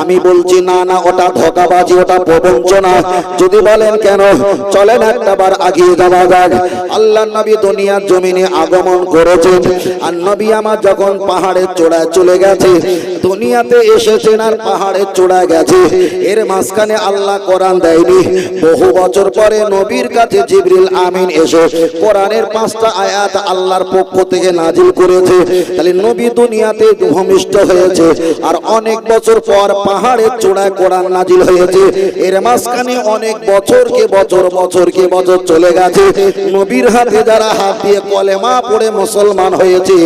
আমি বলছি, না না, ওটা ধোকাবাজি, ওটা প্রবঞ্চনা। যদি বলেন কেন, চলেন একটা বার আগিয়ে যাওয়া যাক। আল্লাহ নবী দুনিয়ার জমিনে আগমন করেছেন। আর নবী আমার যখন পাহাড়ের চূড়ায় চলে গেছে, দুনিয়াতে এসেছেন আর পাহাড়ের চূড়ায় গেছে। এর মাঝখানে আল্লাহ কোরআন দেয়নি। বহু বছর পরে নবীর কাছে জিবরিল আমিন এসে কোরআনের পাঁচটা আয়াত আল্লাহর পক্ষ থেকে নাজিল করেছে। তাহলে নবী দুনিয়াতে ভূমিষ্ঠ হয়েছে। আর অনেক বছর পর পাহাড়ের চূড়ায় কোরআন নাজিল হয়েছে। এর মাঝখানে অনেক বছর কে বছর বছর কে বছর চলে গেছে। নবীর হাতে যারা হাত দিয়ে কলেমা পড়ে মুসলমান হয়েছে,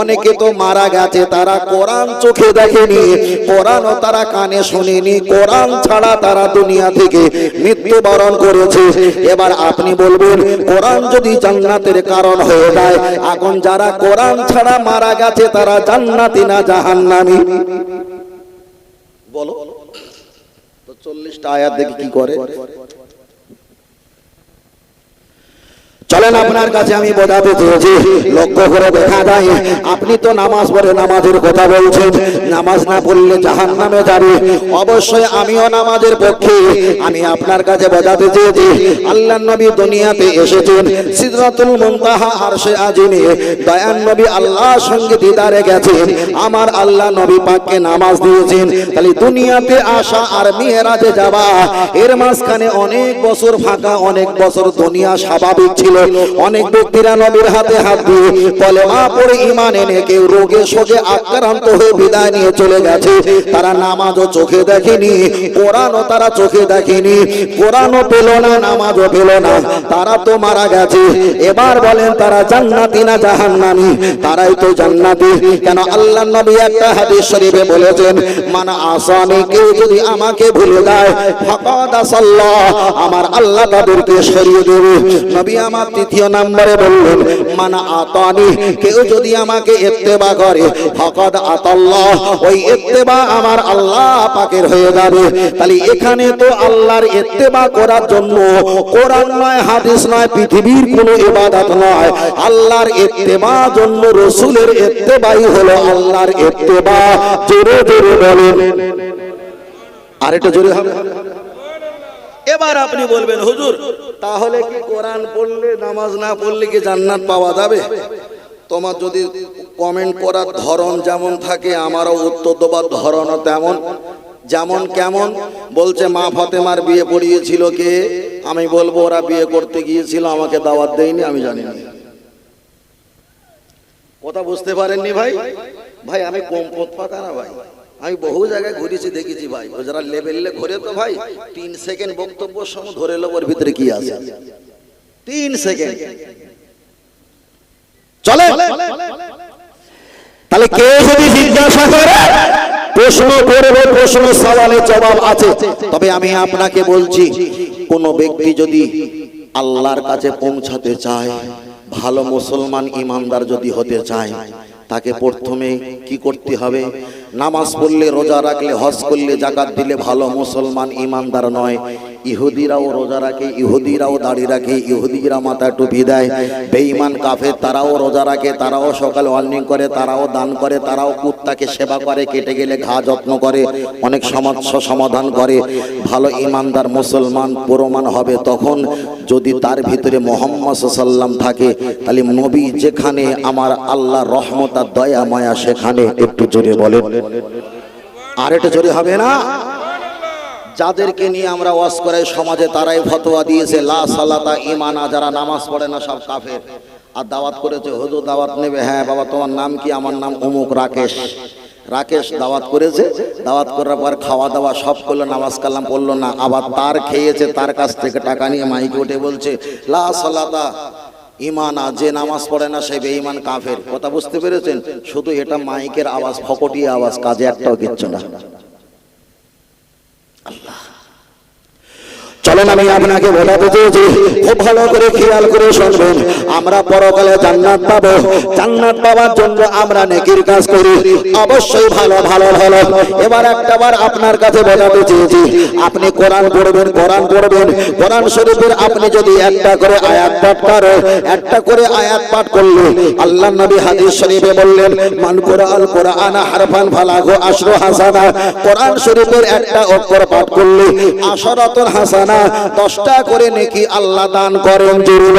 অনেকে তো মারা গেছে, তারা কোরআন চোখে দেখেনি। কোরআনও তারা কানে শুনেনি। কোরআন ছাড়া তারা দুনিয়া থেকে মৃত্যুবরণ করেছে। এবার আপনি বলবেন, কোরআন যদি জান্নাতের কারণ হয়ে যায় এখন যারা কোরআন ছাড়া মারা গেছে, তারা জান্নাতি না জাহান্নামী? বলো। তো চল্লিশটা আয়াত দেখে কি করে। চলেন আপনার কাছে আমি বোঝাতে চেয়েছি লক্ষ্য করে দেখা যায়, আপনি তো নামাজ পড়ে নামাজের কথা বলছেন। নামাজ না পড়লে জাহান নামে যাবে। অবশ্যই আমিও নামাজের পক্ষে। আমি আপনার কাছে বোঝাতে চেয়েছি আল্লাহ নবী দুনিয়াতে এসেছেন। সিদরাতুল মুনতাহা আরশে আজিমে। দয়ান নবী আল্লাহর সঙ্গে দিদারে গেছেন। আমার আল্লাহ নবী পাককে নামাজ দিয়েছেন। তাহলে দুনিয়াতে আসা আর মেয়েরাজে যাওয়া, এর মাঝখানে অনেক বছর ফাঁকা, অনেক বছর দুনিয়া স্বাভাবিক ছিল। অনেক ব্যক্তিরা নবীর হাতে হাত দিয়ে কলেমা পড়ে ইমান এনে কেউ রোগে শোকে আক্রান্ত হয়ে বিদায় নিয়ে চলে গেছে। তারা নামাজও চোখে দেখেনি, কোরআনও তারা চোখে দেখেনি, কোরআনও পেল না, নামাজও পেল না। তারা তো মারা গেছে। এবার বলেন, তারা জান্নাতি না জাহান্নামী? তারাই তো জান্নাতি। কেন আল্লাহ নবী একটা হাদিস শরীফে বলেছেন, মানা আসামি, কেউ যদি আমাকে ভুলে যায়, ফাকাদ আসাল্লাহ, আমার আল্লাহ তাদেরকে সরিয়ে দেবে। নবী আমার তৃতীয় নম্বরে বললেন, মানা আতানি, কেউ যদি আমাকে ইত্তেবা করে, ফাকাদ আতাল্লাহ, ওই ইত্তেবা আমার আল্লাহ পাকের হয়ে যাবে। তাহলে এখানে তো আল্লাহর ইত্তেবা করার জন্য কোরআন নয়, হাদিস নয়, পৃথিবীর কোনো ইবাদত নয়। আল্লাহর ইত্তেবা জন্য রসুলের ইত্তেবাই হলো আল্লাহর ইত্তেবা। জোরে জোরে বলেন। আর একটু জোরে হবে। এবার আপনি বলবেন, হুজুর তাহলে কি কোরআন পড়লে, নামাজ না পড়লে কি জান্নাত পাওয়া যাবে? তোমার যদি কমেন্ট করার ধরন যেমন থাকে, আমারও উত্তর দেবার ধরনও তেমন। যেমন কেমন? বলছে, মা ফাতেমার বিয়ে পড়িয়েছিল কে? আমি বলব, ওরা বিয়ে করতে গিয়েছিল, আমাকে দাওয়াত দেয়নি, আমি জানি না। কথা বুঝতে পারেননি ভাই? ভাই, আমি কম পথ পাতা না ভাই। আমি বহু জায়গায় ঘুরেছি, দেখেছি ভাই। ও যারা লেভেলে ঘুরে তো ভাই, তিন সেকেন্ড বক্তব্য সময় ধরে ওর ভিতরে কি আছে। তিন সেকেন্ড চলে। তাহলে কে যদি জিজ্ঞাসা করে, প্রশ্ন করবে, প্রশ্ন সওয়ালের জবাব আছে। তবে আমি আপনাকে বলছি, কোন ব্যক্তি যদি আল্লাহর কাছে পৌঁছাতে চায়, ভালো মুসলমান ইমানদার যদি হতে চায়, তাকে প্রথমে কি করতে হবে? নামাজ পড়লে রোজা রাখলে হজ করলে জাকাত দিলে ভালো মুসলমান ইমানদার নয়। ইহুদিরাও রোজা রাখে, ইহুদিরাও দাড়ি রাখে, ইহুদিরা মাথায় টুপি দেয়। বেঈমান কাফের, তারাও রোজা রাখে, তারাও সকালে ওয়ার্নিং করে, তারাও দান করে, তারাও কুত্তাকে সেবা করে, কেটে গেলে ঘা যত্ন করে, অনেক সমস্যা সমাধান করে। ভালো ইমানদার মুসলমান প্রমাণ হবে তখন। যদি তার ভিতরে মোহাম্মদ সাল্লাম থাকে, তাহলে নবী যেখানে, আমার আল্লাহ রহমত আর দয়া মায়া সেখানে। একটু জোরে বলেন। আর একটু জোরে হবে না? যাদেরকে নিয়ে আমরা ওয়াজ করাই সমাজে তারাই ফতোয়া দিয়েছে, লা সালাতা ইমানা যারা নামাজ পড়ে না সব কাফের। আর দাওয়াত করেছে, হুজুর দাওয়াত নেবে হ্যাঁ বাবা তোমার নাম কি? আমার নাম অমুক রাকেশ। রাকেশ দাওয়াত করেছে, দাওয়াত করার পর খাওয়া দাওয়া সব করল, নামাজ কালাম পড়ল না। আবার তার খেয়েছে, তার কাছ থেকে টাকা নিয়ে মাইকে উঠে বলছে, লা সালাতা ইমানা যে নামাজ পড়ে না সে বেঈমান কাফের। কথা বুঝতে পেরেছেন? শুধু এটা মাইকের আওয়াজ ফকটি আওয়াজ, কাজে একটাও কিচ্ছু না। Allah. চলেন, আমি আপনাকে বোঝাতে চেয়েছি। খুব ভালো করে খেয়াল করে শুনবেন। আমরা পরকালে জান্নাত পাবো। জান্নাত পাওয়ার জন্য আমরা নেকির কাজ করি। অবশ্যই ভালো ভালো ভালো। এবার একটা বার আপনার কাছে বোঝাতে চেয়েছি। আপনি কোরআন পড়বেন কোরআন পড়বেন। কোরআন শরীফের আপনি যদি একটা করে আয়াত পাঠ করেন একটা করে আয়াত পাঠ করলে আল্লাহ নবী হাদিস শরীফে বললেন, মান কোরআন কোরআন হারফান ফালাগো আশরু হাসানা। কোরআন শরীফের একটা অক্ষর পাঠ করলে আশরাতুল হাসানা দশটা করে নেকি আল্লাহ দান করেন জরুর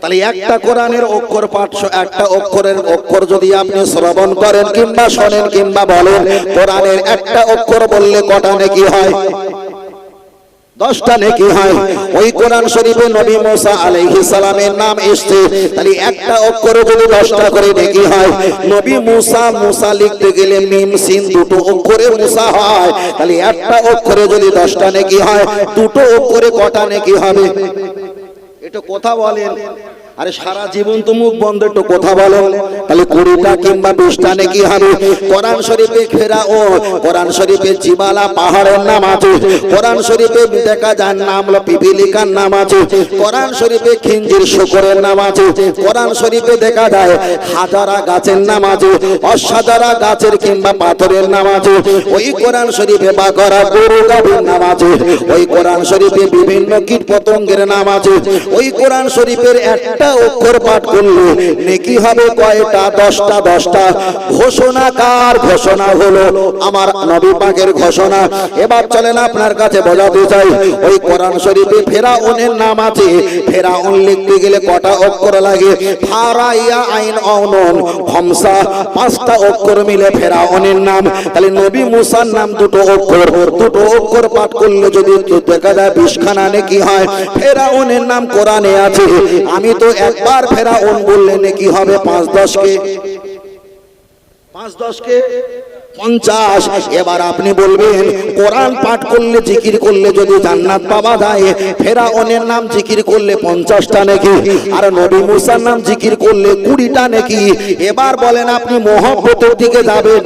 তাহলে একটা কোরআনের অক্ষর পাঠ একটা অক্ষরের অক্ষর যদি আপনি শ্রবণ করেন কিংবা শোনেন কিংবা বলেন, কোরআনের একটা অক্ষর বললে কটা নেকি হয়? দশটা নেকি হয়। ওই কোরআন শরীফে নবী মুসা আলাইহিস সালামের নাম এসেছে। তাহলে একটা অক্ষরে যদি দশটা করে নেকি হয়, নবী মুসা মুসা লিখতে গেলে মিম, সিন দুটো অক্ষরে মুসা হয়। তাহলে একটা অক্ষরে যদি দশটা নেকি হয়, দুটো অক্ষরে কটা নেকি হবে? এটা কথা বলেন। আরে সারা জীবন তো মুখ বন্ধ, একটু কথা বলো তাহলে কুড়িটা কিংবা বিশটা নাকি হবে? কোরআন শরীফে ফেরা ও কোরআন শরীফে জিবালা, পাহাড়ের নাম আছে। কোরআন শরীফে দেখা যার নাম হলো পিপিলিকার নাম আছে। কোরআন শরীফে খিঞ্জির শুকরের নাম আছে। কোরআন শরীফে দেখা যায় হাজারা গাছের নাম আছে অসাধারা গাছের কিংবা পাথরের নাম আছে। ওই কোরআন শরীফে বাকরা গরু, গাভীর নাম আছে। ওই কোরআন শরীফে বিভিন্ন কীট পতঙ্গের নাম আছে। ওই কোরআন শরীফের একটা অক্ষর পাঠ করলে আপনার কাছে বোঝাতে চাই, ওই কোরআন শরীফে ফেরাউনের নাম আছে। ফেরাউন লিখতে গেলে কটা অক্ষর লাগে? আইন অনন ভমসা পাঁচটা অক্ষর মিলে ফেরাউনের নাম। তাহলে নবী মুসার নাম দুটো অক্ষর। দুটো অক্ষর পাঠ করলে যদি দেখা যায়, বিশখানা নাকি হয়। ফেরাউনের নাম কোরআনে আছে। আমি তো একবার ফেরাউন বললে নাকি হবে পাঁচ দশকে। পাঁচ দশকে? পঞ্চাশ। এবার আপনি বলবেন কোরআন পাঠ করলে জিকির করলে যদি জান্নাত পাওয়া যায় ফেরাউনের নাম জিকির করলে পঞ্চাশটা নাকি আর নবী মুসার নাম জিকির করলে কুড়িটা নাকি। এবার বলেন আপনি মহব্বতের দিকে যাবেন।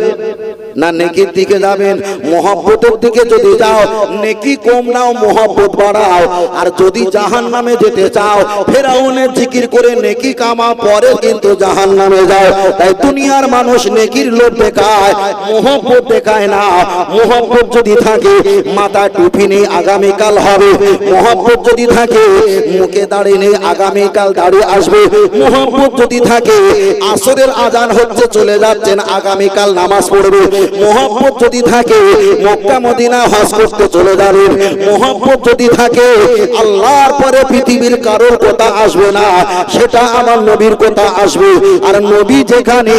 না নেকির দিকে যাবেন, মহব্বতের দিকে যদি যাও, নেকি কম নাও, মহব্বত বাড়াও। আর যদি জাহান নামে যেতে চাও, ফেরাউনের জিকির করে নেকি কামা পরে কিন্তু জাহান নামে যাও। তাই দুনিয়ার মানুষ নেকির লোভ দেখায়, মহব্বত দেখায় না। মহব্বত যদি থাকে, মাথা টুপি নেই, আগামীকাল হবে। মহব্বত যদি থাকে, মুখে দাঁড়িয়ে নেই, আগামীকাল দাঁড়িয়ে আসবে। মহব্বত যদি থাকে, আসরের আজান হচ্ছে, চলে যাচ্ছেন, আগামীকাল নামাজ পড়বে। মহব্বত যদি থাকে, মক্কা, মদিনা হজ করতে চলে যাবেন। মহব্বত যদি থাকে, আল্লাহর পরে পৃথিবীর কারোর কথা আসবে না, সেটা আমার নবীর কথা আসবে। আর নবী যেখানে,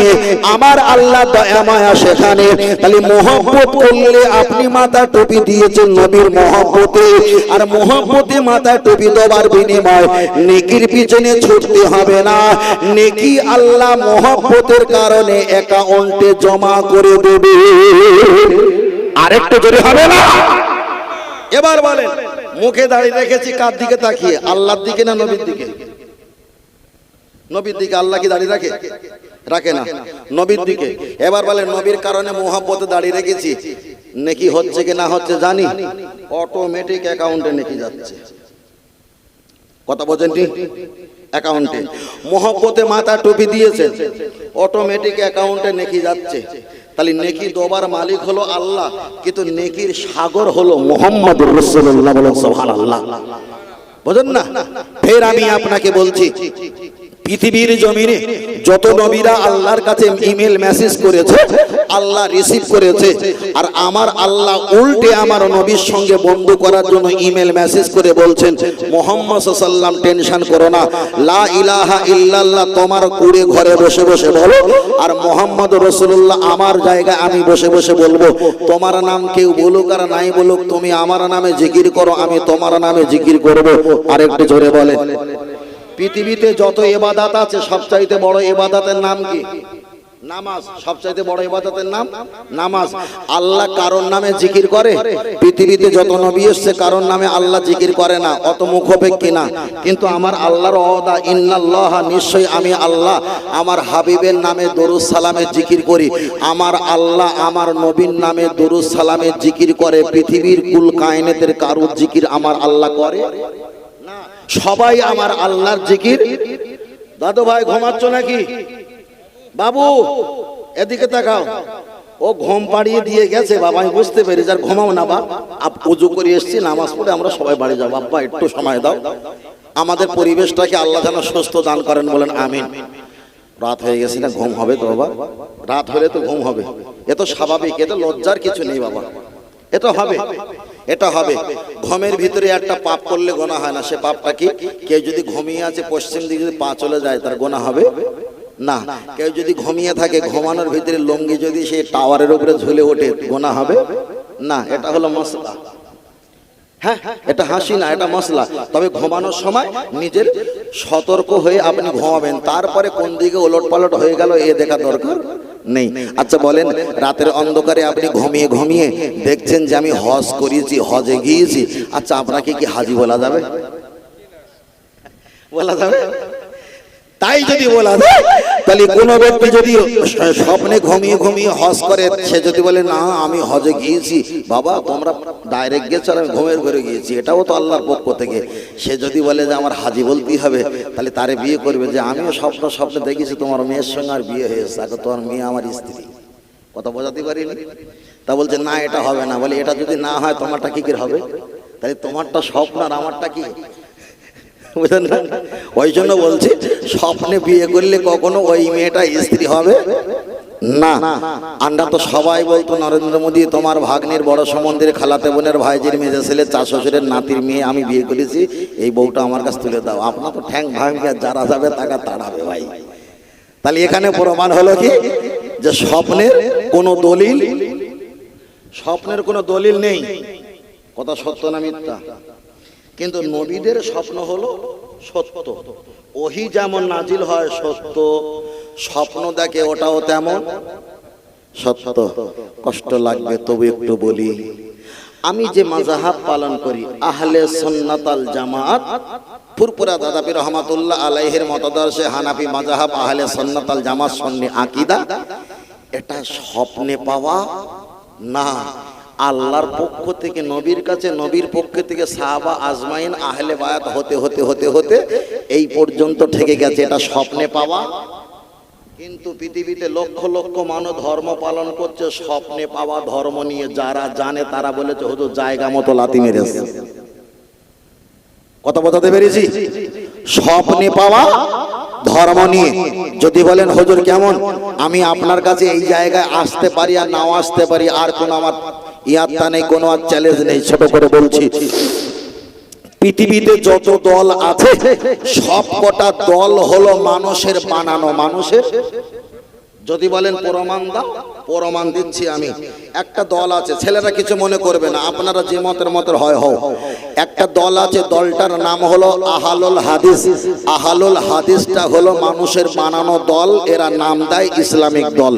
আমার আল্লাহ দয়া মায়া সেখানে। তাহলে মহব্বত করলে আপনি মাথা টুপি দিয়েছেন নবীর মহব্বতে। আর মহব্বতে মাথা টুপি দেওয়ার বিনিময় নেকির পিছনে ছুটতে হবে না। নেকি আল্লাহ মহব্বতের কারণে অ্যাকাউন্টে জমা করে দেবে। আরেকটু জোরে হবে না। এবার বলেন, মুখে দাঁড়িয়ে রেখেছি, কার দিকে তাকিয়ে? আল্লাহর দিকে না নবীর দিকে? নবীর দিকে আল্লাহ কি দাঁড়িয়ে রাখে? রাখে না। নবীর দিকে। এবার বলে নবীর কারণে মোহাব্বতে দাঁড়িয়ে রেখেছি। নেকি হচ্ছে কি না হচ্ছে জানি। অটোমেটিক অ্যাকাউন্টে নেকি যাচ্ছে। কথা বলছেন অ্যাকাউন্টে মোহব্বতে মাথা টুপি দিয়েছে অটোমেটিক অ্যাকাউন্টে নেকি যাচ্ছে। তাহলে নেকি দোবার মালিক হলো আল্লাহ কিন্তু নেকির সাগর হলো মোহাম্মদ রসুল্লাহ বলেন সোহান আল্লাহ বোঝেন না। ফের আমি আপনাকে বলছি পৃথিবীর জমিনে যত নবীরা আল্লাহর কাছে ইমেল মেসেজ করেছে, আল্লাহ রিসিভ করেছে, আর আমার আল্লাহ উল্টে আমার নবীর সঙ্গে বন্ধু করার জন্য ইমেল মেসেজ করে বলছেন, মোহাম্মদ সাল্লাম টেনশন করো না, লা ইলাহা ইল্লাল্লাহ, তোমার কুড়ে ঘরে বসে বসে বলো, আর মোহাম্মদ রসুল্লাহ আমার জায়গায় আমি বসে বসে বলব, তোমার নাম কেউ বলুক আর নাই বলুক, তুমি আমার নামে জিকির করো, আমি তোমার নামে জিকির করব। আরেকটু জোরে বলে। পৃথিবীতে যত এবাদাত আছে, সবচাইতে বড় এবাদাতের নাম কি? নামাজ। সবচাইতে বড় ইবাদতের নাম? নামাজ। আল্লাহ কারোর নামে জিকির করে? পৃথিবীতে যত নবী এসছে, কারোর নামে আল্লাহ জিকির করে না। অত মুখোপেক্ষী না। কিন্তু আমার আল্লাহর অদা ইন্নাল্লাহ, নিশ্চয়ই আমি আল্লাহ। আমার হাবিবের নামে দরুদ সালামের জিকির করি। আমার আল্লাহ আমার নবীর নামে দরুদ সালামের জিকির করে। পৃথিবীর কুল কায়নেতের কারুর জিকির আমার আল্লাহ করে? সবাই আমার আল্লাহর জিকির। দাদু ভাই, ঘুমাচ্ছ নাকি? বাবু, এদিকে তাকাও। ও ঘুম পাড়িয়ে দিয়ে গেছে, বাবা, আমি বুঝতে পেরেছি, আর ঘুমাও না, বাপ। আপ উজু করে এসছি, নামাজ পড়ে আমরা সবাই বাড়ি যাব। বাপ্পা একটু সময় দাও। আমাদের পরিবেশটাকে আল্লাহ যেন সুস্থ দান করেন বলেন, আমিন। রাত হয়ে গেছে না, ঘুম হবে তো, বাবা? রাত হলে তো ঘুম হবে। এ তো স্বাভাবিক এটা লজ্জার কিছু নেই, বাবা। এটা হবে। এটা হবে। ঘুমের ভিতরে একটা পাপ করলে গোনা হয় না। সে পাপটা কি? কেউ যদি ঘুমিয়ে আছে, পশ্চিম দিকে যদি পা চলে যায়, তার গোনা হবে? না। কেউ যদি ঘুমিয়ে থাকে, ঘুমানোর ভিতরে লঙ্গি যদি সে টাওয়ারের উপরে ঝুলে ওঠে, গোনা হবে? না, এটা হলো মশলা হ্যাঁ এটা হাসি না, এটা মশলা তবে ঘুমানোর সময় নিজের সতর্ক হয়ে আপনি ঘুমাবেন। তারপরে কোন দিকে ওলট পালট হয়ে গেল, এ দেখা দরকার। নেই। আচ্ছা বলেন রাতের অন্ধকারে আপনি ঘুমিয়ে ঘুমিয়ে দেখছেন যে আমি হজ করিয়েছি হজে গিয়েছি। আচ্ছা আপনাকে কি হাজি বলা যাবে? বলা যাবে? তাই যদি বলা যায় তাহলে কোন ব্যক্তি যদি স্বপ্নে ঘুমিয়ে ঘুমিয়ে হজ করে সে যদি বলে না আমি হজে গিয়েছি। বাবা তোমরা ডাইরেক্ট গেছো আমি ঘুমের ঘরে গিয়েছি। এটাও তো আল্লাহর পক্ষ থেকে। সে যদি বলে যে আমার হাজি বলতেই হবে তাহলে তারে বিয়ে করবে যে আমিও স্বপ্ন স্বপ্নে দেখেছি তোমার মেয়ের সঙ্গে আর বিয়ে হয়েছে। আগে তোমার মেয়ে আমার স্ত্রী। কথা বোঝাতে পারিনি? তা বলছে না এটা হবে না। বলে এটা যদি না হয় তোমারটা কি করে হবে? তাহলে তোমারটা স্বপ্ন আর আমারটা কি? বুঝলেন ওই জন্য বলছি, স্বপ্নে বিয়ে করলে কখনো ওই মেয়েটা স্ত্রী হবে? না। আমরা তো সবাই বলতো, নরেন্দ্র মোদী, তোমার ভাগ্নের বড় সম্বন্ধের খালাতে বোনের ভাইজির মেজে ছেলে, চার শ্বশুরের নাতির মেয়ে আমি বিয়ে করেছি, এই বউটা আমার কাছে তুলে দাও। আপনার তো ঠ্যাং আর যারা যাবে, তাকে তাড়াবে ভাই। তাহলে এখানে প্রমাণ হলো কি? যে স্বপ্নের কোনো দলিল স্বপ্নের কোনো দলিল নেই। কথা সত্য না মিথ্যা? কিন্তু নবীদের স্বপ্ন হলো সত্য। ওহি যেমন নাজিল হয় সত্য স্বপ্ন দেখে ওটাও তেমন। সত্য কষ্ট লাগবে তবু একটু বলি। আমি যে মাজাহাব পালন করি আহলে সন্নাতাল জামাত ফুরপুরা দাদাপি রহমাতুল্লাহ আলাইহের মতাদর্শে হানাফি মাজাহাব আহলে সন্নাতাল জামাত সন্নি আকিদা। এটা স্বপ্নে পাওয়া না। আল্লাহর পক্ষ থেকে, নবীর কাছে, নবীর পক্ষ থেকে সাহাবা আজমাইন আহলে বায়াত হতে হতে হতে হতে এই পর্যন্ত ঠেকে গেছে, এটা স্বপ্নে পাওয়া। কিন্তু পৃথিবীতে লক্ষ লক্ষ মানুষ ধর্ম পালন করছে, স্বপ্নে পাওয়া ধর্ম নিয়ে। যারা জানে, তারা বলেছে, হুজুর, জায়গা মতো লাতি মেরেছে। কথা বোঝাতে পেরেছি? স্বপ্নে পাওয়া ধর্ম নিয়ে। যদি বলেন, হুজুর, কেমন? আমি আপনার কাছে এই জায়গায় আসতে পারি আর নাও আসতে পারি, আর কোনো আমার ইয়াত্তা নেই, কোনো আর চ্যালেঞ্জ নেই, ছোট করে বলছি। পৃথিবীতে যত দল আছে, সব কটা দল হলো মানুষের বানানো, মানুষের যদি বলেন প্রমাণ দাও, প্রমাণ দিচ্ছি আমি। একটা দল আছে, ছেলেরা কিছু মনে করবে না, আপনারা যে মতের মতের হয়, হও। একটা দল আছে, দলটার নাম হলো আহালুল হাদিস। আহালুল হাদিসটা হলো মানুষের বানানো দল, এরা নাম দেয় ইসলামিক দল।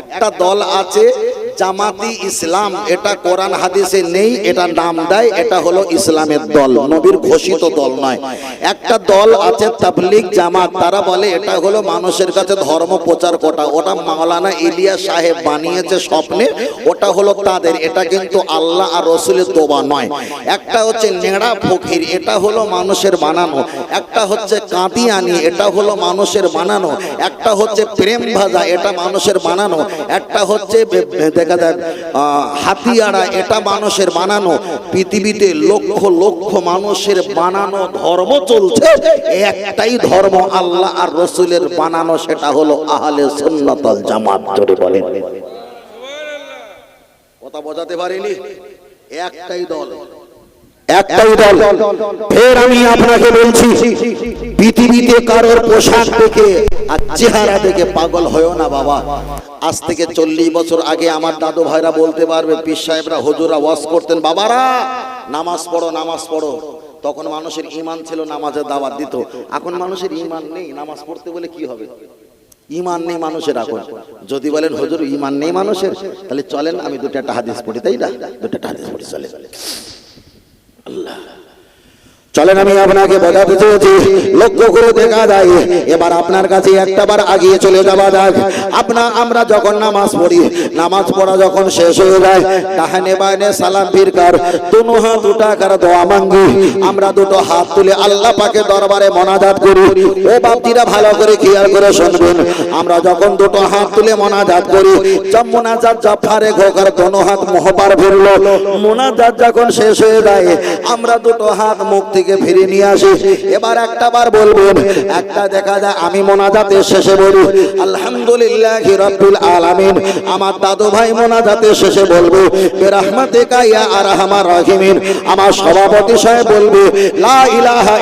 একটা দল আছে জামাতি ইসলাম, এটা কোরআন হাদিসে নেই, এটা নাম দেয়, এটা হলো ইসলামের দল, নবীর ঘোষিত দল নয়। একটা দল আছে তাবলিগ জামাত, তারা বলে এটা হলো মানুষের কাছে ধর্ম প্রচার করা, ওটা মাওলানা ইলিয়া সাহেব বানিয়েছে স্বপ্নে, ওটা হলো তাদের, এটা কিন্তু আল্লাহ আর রসুলের দোবা নয়। একটা হচ্ছে নেড়া ফকির, এটা হলো মানুষের বানানো, একটা হচ্ছে কাঁদিয়ানি, এটা হলো মানুষের বানানো, একটা হচ্ছে প্রেম ভাজা, এটা মানুষের বানানো, একটা হচ্ছে দেখা যায় হাতিয়ারা এটা মানুষের বানানো। পৃথিবীতে লক্ষ লক্ষ মানুষের বানানো ধর্ম চলছে। একটাই ধর্ম আল্লাহ আর রসুলের বানানো সেটা হলো আহলে সুন্নাতাল জামাত জোরে বলেন। কথা বোঝাতে পারিনি? একটাই দল। একটাই দল। ফের আমি আপনাকে বলছি, পৃথিবীতে কারোর পোশাক দেখে আর চেহারা দেখে পাগল হয়েও না বাবা। আজ থেকে চল্লিশ বছর আগে আমার দাদু ভাইরা বলতে পারবে, পীর সাহেবরা হুজুরা ওয়াজ করতেন, বাবারা, নামাজ পড়ো নামাজ পড়ো। তখন মানুষের ইমান ছিল নামাজের দাওয়াত দিত। এখন মানুষের ইমান নেই, নামাজ পড়তে বলে কি হবে? ইমান নেই মানুষের এখন। যদি বলেন, হুজুর ইমান নেই মানুষের, তাহলে চলেন, আমি দুটো একটা হাদিস পড়ি, তাই না? দুটো একটা হাদিস পড়ি চলে আল্লাহ চলেন আমি আপনাকে বোঝাতে চেয়েছি লক্ষ্য করে দেখা যায়, এবার আপনার কাছে একটা বার আগিয়ে চলে যাওয়া যাক। আপনা, আমরা যখন নামাজ পড়ি, নামাজ পড়া যখন শেষ হয়ে যায় ডাহানে বাইনে সালাম ফিরকার দুনো হাত উঠাকার দোয়া মাঙ্গি। আমরা দুটো হাত তুলে আল্লাহ পাকে দরবারে মনাজাত করি। ও বাপটিরা ভালো করে খেয়াল করে শুনবেন। আমরা যখন দুটো হাত তুলে মনাজাত করি জব মোনাজাত জাফারে ঘোকার দোনো হাত মোহপার ফিরলো মোনাজাত যখন শেষ হয়ে যায়, আমরা দুটো হাত মুখ থেকে ফিরে নিয়ে আসি। এবার একটা বার বলবেন, একটা দেখা যায়, আমি মোনাজাতের শেষে বলি, আলহামদুলিল্লাহ রাব্বুল আলামিন। আমার দাদু ভাই মোনাজাতের শেষে বলবে, বিরহমাতিকা ইয়া আরহামার রাহিমিন। আমার সভাপতি সাহেব বলবে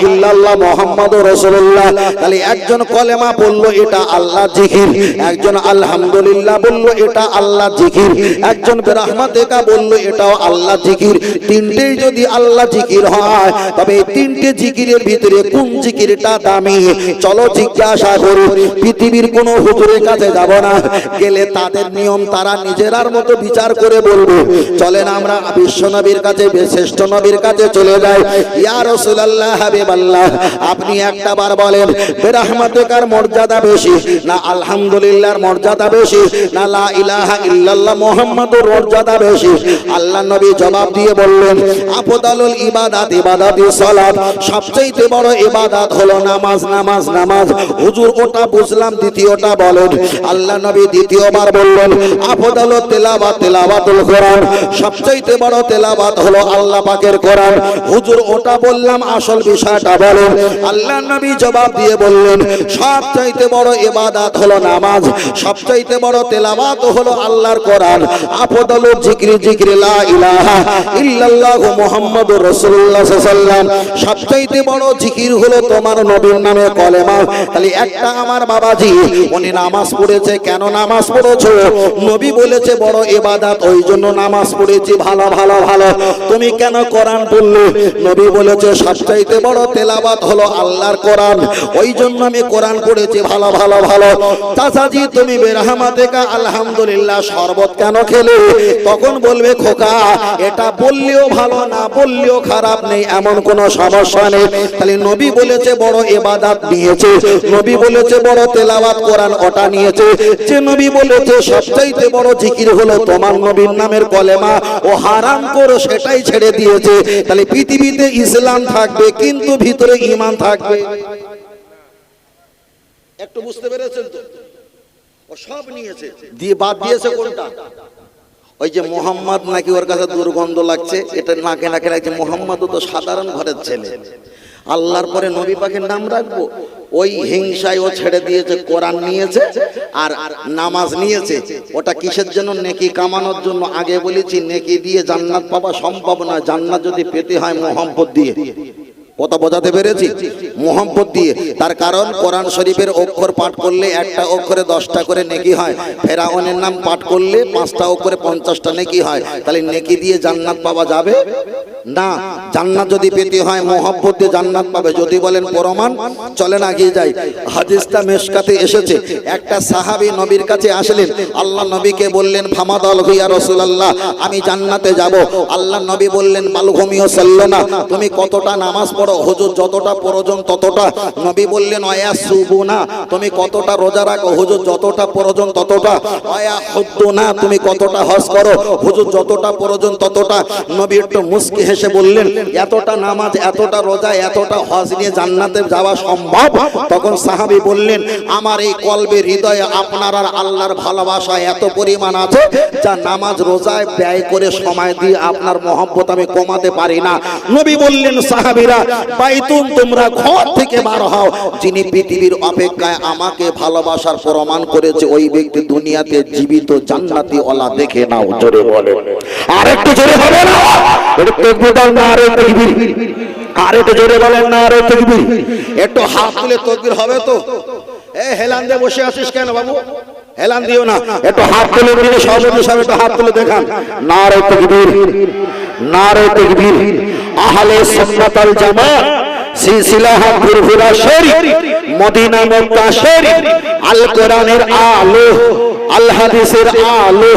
ইল্লাল্লাহ মুহাম্মাদুর রাসূলুল্লাহ। তাহলে একজন কলেমা বলল, এটা আল্লাহ জিকির। একজন আলহামদুলিল্লাহ বলল, এটা আল্লাহ জিকির। একজন বিরহমাতিকা বলল, এটাও আল্লাহ জিকির। তিনটেই যদি আল্লাহ জিকির হয়, তবে এই তিনটে জিকিরের ভিতরে কোন জিকিরটা দামি? চলো জিজ্ঞাসা করি, পৃথিবীর কোন হুজুরের কাছে যাব না। গেলে তাদের নিয়ম তারা নিজেরার মতো বিচার করে বলবে। চলেন আমরা বিশ্ব নবীর কাছে, শ্রেষ্ঠ নবীর কাছে চলে যাই। ইয়া রাসূলুল্লাহ হাবিবাল্লাহ, আপনি একটা বার বলেন বেরহমাতিকার মর্যাদা বেশি, না আলহামদুলিল্লাহর মর্যাদা বেশি, না লা ইলাহা ইল্লাল্লাহ মুহাম্মাদুর মর্যাদা বেশি? আল্লাহ নবী জবাব দিয়ে বললেন, আফদালুল ইবাদাত ইবাদাতি সালাত সবচেয়ে বড় ইবাদত হলো নামাজ নামাজ নামাজ। হুজুর ওটা বুঝলাম, দ্বিতীয়টা বলেন। আল্লাহ নবী দ্বিতীয়বার বললেন আফদালুত তেলাওয়াত, তেলাওয়াতুল কোরআন। সবচেয়ে বড় তেলাওয়াত হলো আল্লাহ পাকের কোরআন। হুজুর ওটা বললাম, আসল বিষয়টা বলেন। আল্লাহ নবী জবাব দিয়ে বললেন, সবচাইতে বড় ইবাদত হলো নামাজ, সবচাইতে বড় তেলাওয়াত হলো আল্লাহর কোরআন। আফদালু জিকরি জিকরি লা ইলাহা ইল্লাল্লাহ মুহাম্মাদুর রাসূলুল্লাহ সাল্লাল্লাহু। সবচাইতে বড় জিকির হলো তোমার নবীর নামে কলেমা। তাহলে একটা আমার বাবাজি, উনি নামাজ পড়েছে। কেন নামাজ পড়েছো? নবী বলেছে, বড় ইবাদত, ওই জন্য নামাজ পড়েছি, ভালো ভালো ভালো। তুমি কেন কোরআন পড়লে? নবী বলেছে, সবচাইতে বড় তেলাবাত হলো আল্লাহর কোরআন। ওই জন্য আমি কোরআন পড়েছি, ভালো ভালো ভালো। চাচাজি, তুমি বেরহামাতে কা আলহামদুলিল্লাহ, শরবত কেন খেলে? তখন বলবে, খোকা, এটা বললেও ভালো, না বললেও খারাপ, নেই, এমন কোনো সমস্যা নেই তাহলে নবী বলেছে, বড় ইবাদত নিয়েছে। নবী বলেছে, বড় তেলাওয়াত কোরআন ওটা নিয়েছে। যে নবী বলেছে, সবচাইতে বড় জিকির হলো তোমার নবীর নামের কলেমা ও হারাম করো সেটাই ছেড়ে দিয়েছে। তাহলে পৃথিবীতে ইসলাম থাকবে, কিন্তু ভিতরে ঈমান থাকবে। একটু বুঝতে পেরেছেন তো? ও সব নিয়েছে। দিয়ে বাদ দিয়েছে কোনটা? ওই যে মোহাম্মদ নাকি ওর কাছে দুর্গন্ধ লাগছে, এটা নাকে নাকে লাগছে। মোহাম্মদ তো সাধারণ ঘরের ছেলে। আল্লাহর পরে নবী পাখির নাম রাখব। ওই হিংসায় ও ছেড়ে দিয়েছে, কোরআন নিয়েছে আর নামাজ নিয়েছে। ওটা কিসের জন্য? নেকি কামানোর জন্য। আগে বলেছি, নেকি দিয়ে জান্নাত পাওয়া সম্ভব না জান্নাত যদি পেতে হয় মোহাম্মদ দিয়ে। কথা বোঝাতে পেরেছি? মোহাম্মদ দিয়ে। তার কারণ, কোরআন শরীফের অক্ষর পাঠ করলে একটা অক্ষরে দশটা করে নেকি হয়। ফেরাউনের নাম পাঠ করলে পাঁচটা অক্ষরে পঞ্চাশটা নেকি হয়। তাহলে নেকি দিয়ে জান্নাত পাওয়া যাবে? না। জান্নাত যদি পেতে হয়, মোহাম্মদ দিয়ে জান্নাত পাবে। যদি বলেন প্রমাণ, চলেন আগিয়ে যাই। হাদিসটা মেশকাতে এসেছে। একটা সাহাবী নবীর কাছে আসলেন। আল্লাহ নবীকে বললেন, ফামাদল হইয়া রসুলাল্লাহ, আমি জান্নাতে যাব। আল্লাহ নবী বললেন মালঘুমিও সাল্লো না। তুমি কতটা নামাজ পড়ো হুজুর যতটা প্রয়োজন ততটা। নবী বললেন, অয়া না তুমি কতটা রোজা রাখো? হুজুর যতটা প্রয়োজন ততটা। অয়া হদ্দু না তুমি কতটা করো? হুজুর যতটা প্রয়োজন ততটা। নবী একটু মুস্কি হেসে বললেন, এতটা নামাজ, এতটা রোজা, এতটা হজ নিয়ে জান্নাতে যাওয়া সম্ভব? তখন সাহাবী বললেন, আমার এই কলবে হৃদয়ে আপনার আর আল্লাহর ভালোবাসা এত পরিমাণ আছে যা নামাজ রোজায় ব্যয় করে সময় দিয়ে আপনার মহব্বত আমি কমাতে পারি না। নবী বললেন, সাহাবীরা বাইতুন তোমরা ঘর থেকে বার হও। যিনি পৃথিবীর অপেক্ষায় আমাকে ভালোবাসার প্রমাণ করেছে, ওই ব্যক্তি দুনিয়াতে জীবিত জান্নাতি ওলা দেখে নাও, জোরে বলে। আর একটু জোরে হবে না। তকবীর না, আর একটু তকবীর। আর জোরে বলেন না, আর একটু একটু হাত তুলে তকবীর হবে তো? এ, হেলান দিয়ে বসে আছিস কেন বাবু? হেলান দিও না। একটু হাত তুলে সভাপতি সাহেব, একটু হাত তুলে দেখান। নারে তকবীর। নারে তকবীর, আহলে সুন্নাত আল সিলসিলা শরীফ, মদিনা মক্কা শরীফ আল কোরআনের আলো। আল হাদিসের আলো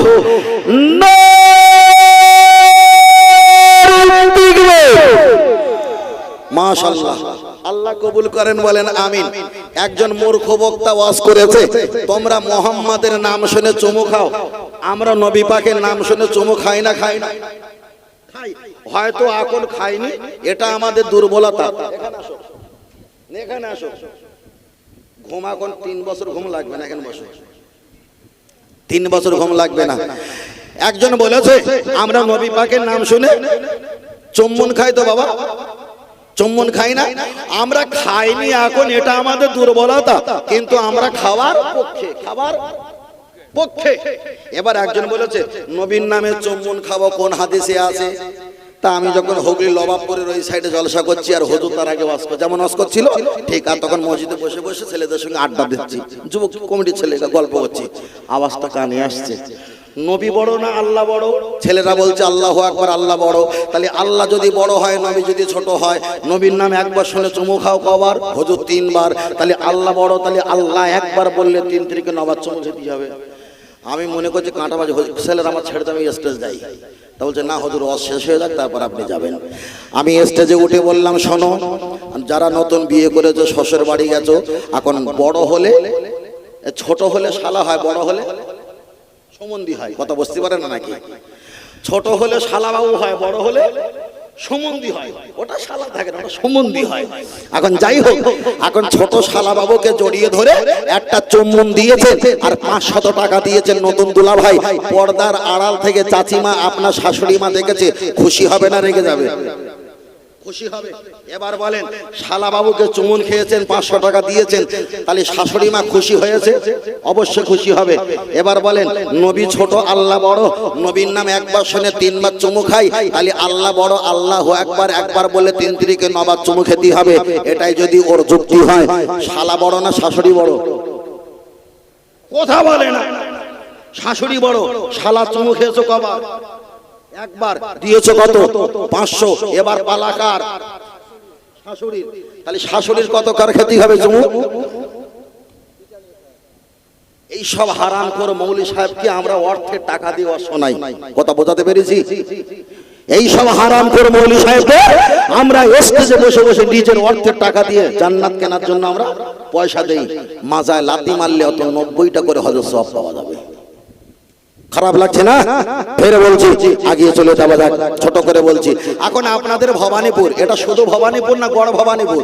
মাশাআল্লাহ। আল্লাহ কবুল করেন, বলেন আমিন। একজন মূর্খ বক্তা ওয়াজ করেছে, তোমরা মোহাম্মদের নাম শুনে চুমু খাও, আমরা নবী পাকের নাম শুনে চুমু খাই না খাই না। হয়তো এখন খাইনি এটা আমাদের দুর্বলতা। এখানে আসো। ঘুম এখন তিন বছর ঘুম লাগবে না এখানে বসো। তিন বছর ঘুম লাগবে না। একজন বলেছে আমরা নবী পাকের নাম শুনে চুম্বন খাই তো বাবা। চুম্বন খাই না। আমরা খাইনি এখন এটা আমাদের দুর্বলতা। কিন্তু আমরা খাওয়ার পক্ষে খাবার পক্ষে। এবার একজন বলেছে নবীন নামে চুম্বন খাব কোন হাদিসে আছে? তা আমি যখন হুগলি লবাবপুরের ওই সাইডে জলসা করছি আর হুজুর তার আগে ওয়াজ যেমন ওয়াজ করছিল, ঠিক, আর তখন মসজিদে বসে বসে ছেলেদের সঙ্গে আড্ডা দিচ্ছি। যুবক কমিটির ছেলেরা গল্প করছি। আওয়াজটা কানে আসছে। নবী বড় না আল্লাহ বড়? ছেলেরা বলছে, আল্লাহ আকবার, আল্লাহ বড়। তাহলে আল্লাহ যদি বড় হয়, নবী যদি ছোট হয়, নবীর নাম একবার শুনে চুমু খাও কবার, হুজুর তিনবার। তাহলে আল্লাহ বড়, তাহলে আল্লাহ একবার বললে তিন তিরিকে নবার চুমু খেতে যাবে আমি মনে করছি কাঁটা বাজে ছেলেরা আমার ছেড়ে তো আমি স্টেজ যাই। তা বলছে, না হজুর, রস শেষ হয়ে যাক, তারপর আপনি যাবেন। আমি স্টেজে উঠে বললাম, শোনো, যারা নতুন বিয়ে করেছ, শ্বশুর বাড়ি গেছো, এখন বড় হলে, ছোট হলে শালা হয়, বড় হলে সম্বন্ধী হয়। কথা বুঝতে পারে না নাকি? ছোট হলে শালাবাবু হয়, বড় হলে সম্বন্ধী হয়। ওটা শালা থাকে না ওটা সম্বন্ধী হয়। এখন যাই হোক এখন ছোট শালা বাবুকে জড়িয়ে ধরে একটা চুম্বন দিয়েছেন আর পাঁচশত টাকা দিয়েছেন নতুন দুলা ভাই পর্দার আড়াল থেকে চাচিমা আপনার শাশুড়ি মা দেখেছে খুশি হবে না রেগে যাবে। খুশি হবে। এবার বলেন, শালা বাবুকে চুমুন খেয়েছেন, পাঁচশো টাকা দিয়েছেন, তাহলে শাশুড়ি মা খুশি হয়েছে? অবশ্যই খুশি হবে। এবার বলেন, নবী ছোট, আল্লাহ বড়, নবীর নাম একবার শুনে তিনবার চুমু খাই, তাহলে আল্লাহ বড়, আল্লাহ একবার একবার বলে তিন তিরিকে নবার চুমু খেতে হবে। এটাই যদি ওর যুক্তি হয়, শালা বড় না শাশুড়ি বড়? কথা বলে না। শাশুড়ি বড়, শালা চুমু খেয়েছো কবার? একবার দিয়েছ কত? পাঁচশো। এবার পালাকার। শাশুড়ির। তাহলে শাশুড়ির কত কার ক্ষতি হবে চুমু এই সব হারাম করে মৌলী সাহেবকে আমরা অর্থের টাকা দিয়ে শোনাই। কথা বোঝাতে পেরেছি? এই সব হারাম করে মৌলী সাহেবকে আমরা স্টেজে বসে বসে নিজের অর্থের টাকা দিয়ে জান্নাত কেনার জন্য আমরা পয়সা দেই। মাজায় লাতি মারলে অত নব্বইটা করে হজর সব পাওয়া যাবে। খারাপ লাগছে না? ফের বলছি, আগিয়ে চলে যাওয়া যাক ছোট করে বলছি। এখন আপনাদের ভবানীপুর, এটা শুধু ভবানীপুর না গড় ভবানীপুর?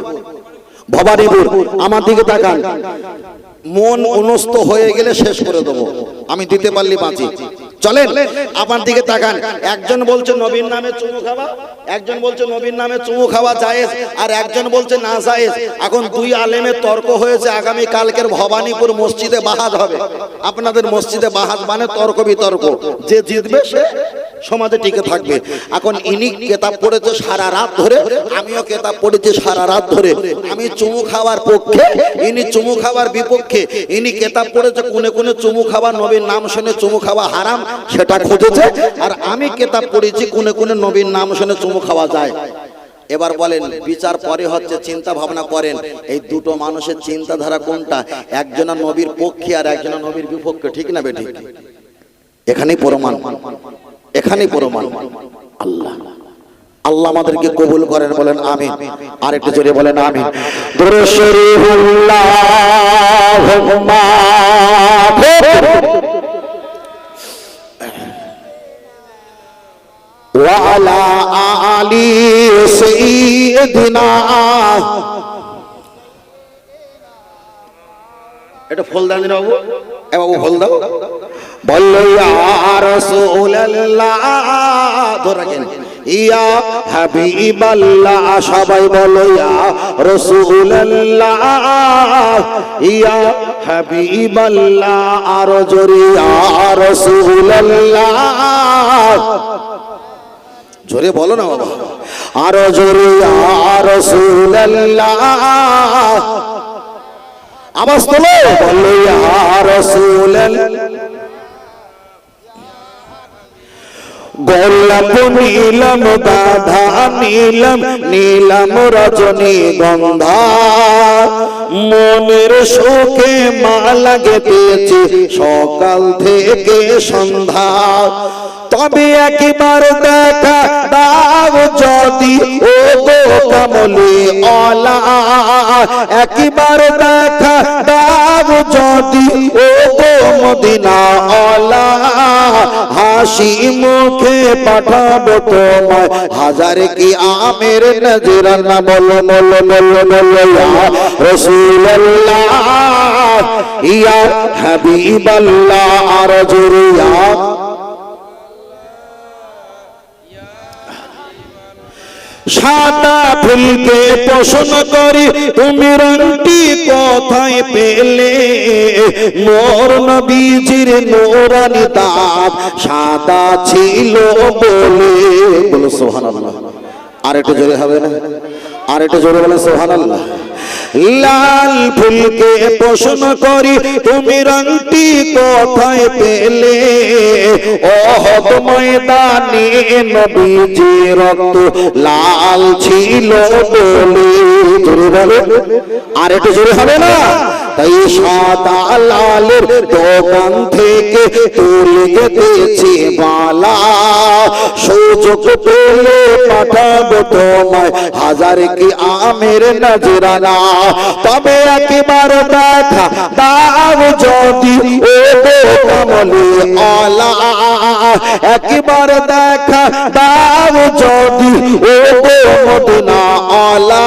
ভবানীপুর, আমার দিকে তাকান। মন অনুস্থ হয়ে গেলে শেষ করে দেবো। আমি দিতে পারলি বাঁচি। চলেন আপনার দিকে তাকান। একজন বলছে নবীন নামে চুমু খাওয়া একজন বলছে নবীন নামে চুমু খাওয়া জায়েজ আর একজন বলছে না জায়েজ। এখন দুই আলেমের তর্ক হয়েছে আগামী কালকের ভবানীপুর মসজিদে বাহাজ হবে। আপনাদের মসজিদে বাহাজ মানে তর্ক বিতর্ক। যে জিতবে সে সমাজে টিকে থাকবে। এখন ইনি কেতাব পড়েছে সারা রাত ধরে আমিও কেতাব পড়েছি সারা রাত ধরে। আমি চুমু খাওয়ার পক্ষে ইনি চুমু খাওয়ার বিপক্ষে। ইনি কেতাব পড়েছে কোনে কোনে চুমু খাওয়া নবীর নাম শুনে চুমু খাওয়া হারাম। সেটা খুঁজেছে আর আমি কেতাব পড়েছি কোনে কোনে নবীর নাম শুনে চুমু খাওয়া যায়। এবার বলেন বিচার পরে হচ্ছে চিন্তা ভাবনা করেন এই দুটো মানুষের চিন্তাধারা কোনটা? একজনা নবীর পক্ষে আর একজনা নবীর বিপক্ষে ঠিক না বেঠিক? এখানেই প্রমাণ। এখানেই প্রমাণ। আল্লাহ। আল্লাহ আমাদেরকে কবুল করেন বলেন আমিন। আর একটু জোরে বলেন আমিন। দূরে وعلى آل سيدنا এটা ফল দেন না বাবু এ বাবু ফল দাও বললো ইয়া রাসূলুল্লাহ ধরে রাখেন ইয়া হাবিবাল্লাহ সবাই বলো ইয়া রাসূলুল্লাহ ইয়া হাবিবাল্লাহ আর জোরে ইয়া রাসূলুল্লাহ জোরে বলো না বাবা। আরও জোরে রাসূলুল্লাহ আওয়াজ তোলো। বলো গোলাপ নীলম গাধা নীলম নীলম রজনী গন্ধা। মনের সুখে মালা গেতেছে সকাল থেকে সন্ধ্যা। তবে একবার দেখা দাও যদি, ও গো কমলি অলা একবার দেখা দাও যদি, ও গো মদিনা অলা হাসি মুখে পাঠাবো তোমায়। হাজার কি আমের নজরানা বলো বলো বলো বলো রাসূলুল্লাহ ইয়া হাবিবাল্লাহ, আর জুরিয়া সাদা ফুলকে পোষণ করি তুমি রংটি কোথায় পেলে? মোর নবীজির নোরানি দাঁত সাদা ছিল বলে। বলো সোহানাল্লাহ আর একটু জোরে হবে না? আর একটু জোরে বলে সোহানাল্লাহ লাল ফুলকে পোষণ করি, তুমি রংটি কোথায় পেলে? অহদ ময়দানে নবীজি রক্ত লাল ছিল আর একটু জোরে হবে না? তাই সাদা লালের দোকান থেকে তুলে গেতেছি বালা সুযোগ পেলে পাঠাবো তোমায়। হাজার কি আমের নজরানা? তবে একবার দেখা দাও যদি, ও কমলি। অলা একবার দেখা দাও যদি, ও মদিনা অলা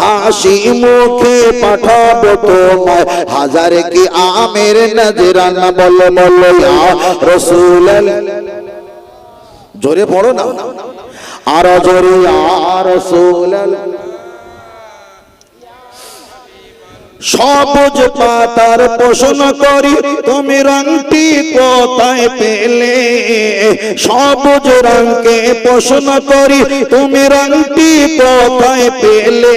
হাসি মুখে পাঠাবো তোমায়। হাজার কি আমের নজরানা বলো বলো রসুল জোরে পড়ো না। আর জোরে আর রসুল সবুজ পাতার পোষণ করি, তুমি রংটি কোথায় পেলে? সবুজ রঙকে পোষণ করি, তুমি রংটি কোথায় পেলে?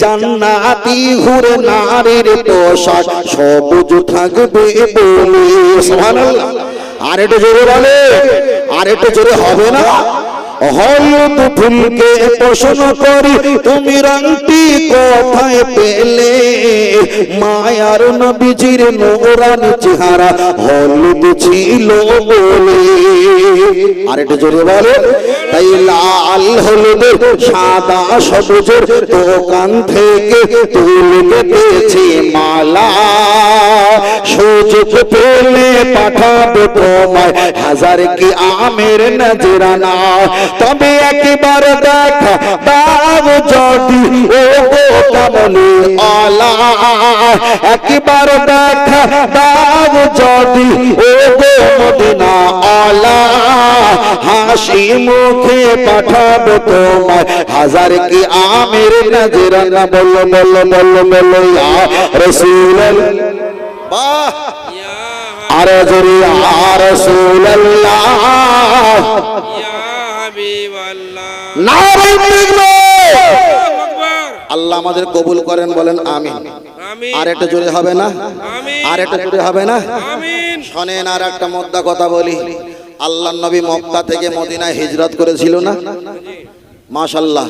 জান্নাতি হুরে নারীর পোশাক সবুজ থাকবে বলে আর একটু জোরে বলে, আর একটু জোরে হবে না? হলুদ ফুলকে পোষণ করি, তুমি রংটি কোথায় পেলে? মায়ার নবীজির নোরানি চেহারা হলুদ ছিল বলে। আর একটু জোরে বলে তাই লাল হলুদের সাদা সবুজের দোকান থেকে তুলে গেতেছি মালা। সুযোগ পেলে পাঠাবো তোমায়, হাজার কি আমের নজরানা। তবে একবার দেখা দাও যদি ও গো কমলি আলা একবার দেখা দাও যদি ও গো মদিনা। আলা হাসি মুখে পাঠাবো তোমায়। হাজার কি আমের নজরানা বলো বলো বলো বলো ইয়া রাসূলুল্লাহ। বাহ! আর জোরে ইয়া নারে আল্লাহু আল্লাহ আমাদের কবুল করেন বলেন আমিন। আর একটা জোরে হবে না? আর একটা জোরে হবে না? শোনেন আর একটা মোদ্দা কথা বলি। আল্লাহ নবী মক্কা থেকে মদিনায় হিজরত করেছিল না? মাশাল্লাহ